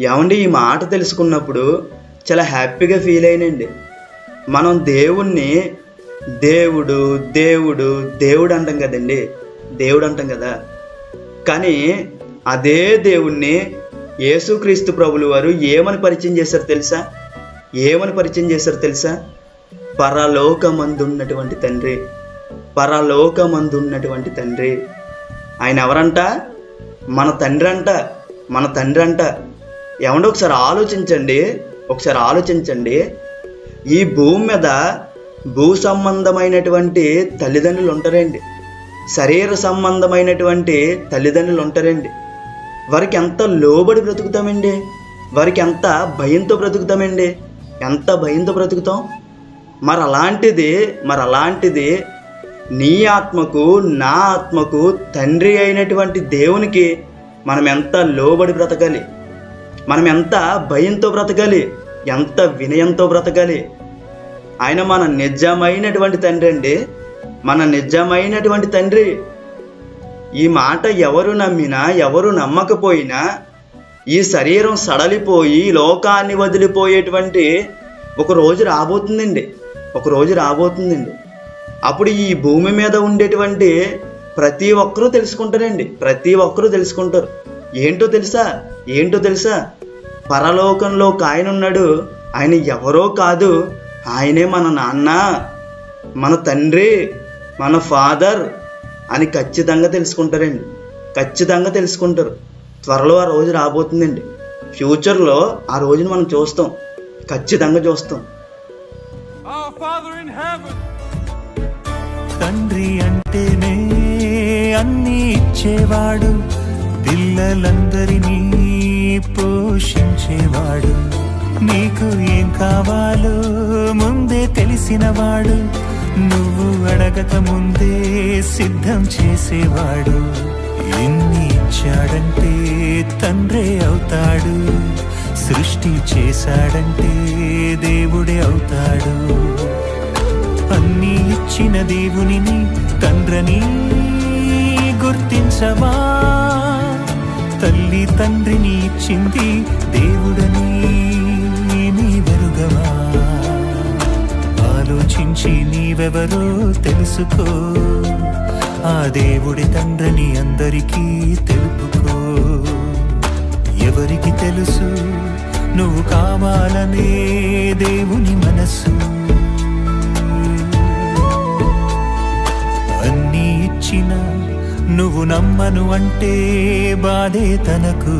ఏమండి ఈ మాట తెలుసుకున్నప్పుడు చాలా హ్యాపీగా ఫీల్ అయినండి. మనం దేవుణ్ణి దేవుడు దేవుడు దేవుడు అంటాం కదండి. దేవుడు అంటాం కదా. కానీ అదే దేవుణ్ణి యేసుక్రీస్తు ప్రభులు వారు ఏమని పరిచయం చేశారు తెలుసా? ఏమని పరిచయం చేశారు తెలుసా? పరలోకమందున్నటువంటి తండ్రి. పరలోకమందున్నటువంటి తండ్రి. ఆయన ఎవరంట? మన తండ్రి అంట. మన తండ్రి అంట. ఏమంటే ఒకసారి ఆలోచించండి ఒకసారి ఆలోచించండి. ఈ భూమి మీద భూ సంబంధమైనటువంటి తల్లిదండ్రులు ఉంటారండి. శరీర సంబంధమైనటువంటి తల్లిదండ్రులు ఉంటారండి. వారికి ఎంత లోబడి బ్రతుకుతామండి? వారికి ఎంత భయంతో బ్రతుకుతామండి? ఎంత భయంతో బ్రతుకుతాం? మరి అలాంటిది మరి అలాంటిది నీ ఆత్మకు నా ఆత్మకు తండ్రి అయినటువంటి దేవునికి మనం ఎంత లోబడి బ్రతకాలి? మనం ఎంత భయంతో బ్రతకాలి ఎంత వినయంతో బ్రతకాలి. ఆయన మన నిజమైనటువంటి తండ్రి అండి. మన నిజమైనటువంటి తండ్రి. ఈ మాట ఎవరు నమ్మినా ఎవరు నమ్మకపోయినా ఈ శరీరం సడలిపోయి లోకాన్ని వదిలిపోయేటువంటి ఒక రోజు రాబోతుందండి. ఒక రోజు రాబోతుందండి. అప్పుడు ఈ భూమి మీద ఉండేటువంటి ప్రతి ఒక్కరూ తెలుసుకుంటారండి. ప్రతి ఒక్కరూ తెలుసుకుంటారు. ఏంటో తెలుసా? ఏంటో తెలుసా? పరలోకంలో ఒక ఆయన ఉన్నాడు ఆయన ఎవరో కాదు. ఆయనే మన నాన్న మన తండ్రి మన ఫాదర్ అని ఖచ్చితంగా తెలుసుకుంటారండి. ఖచ్చితంగా తెలుసుకుంటారు. త్వరలో ఆ రోజు రాబోతుందండి. ఫ్యూచర్లో ఆ రోజుని మనం చూస్తాం. ఖచ్చితంగా చూస్తాం. తండ్రి అంటేనే అన్ని ఇచ్చేవాడు. పిల్లలందరినీ పోషించేవాడు. నీకు ఏం కావాలో ముందే తెలిసినవాడు. నువ్వు అడగక ముందే సిద్ధం చేసేవాడు. ఎన్ని ఇచ్చాడంటే తండ్రే అవుతాడు. సృష్టి చేశాడంటే దేవుడే అవుతాడు. అన్నీ ఇచ్చిన దేవునిని తండ్రని గుర్తించవా? తల్లి తండ్రిని ఇచ్చింది దేవుడని నీ వెరుగవా? ఆలోచించి నీవెవరో తెలుసుకో. ఆ దేవుడి తండ్రిని అందరికీ తెలుపుకో. ఎవరికి తెలుసు? నువ్వు కావాలనే దేవుని మనసు అన్నీ ఇచ్చిన నువ్వు నమ్మను అంటే బాధే తనకు.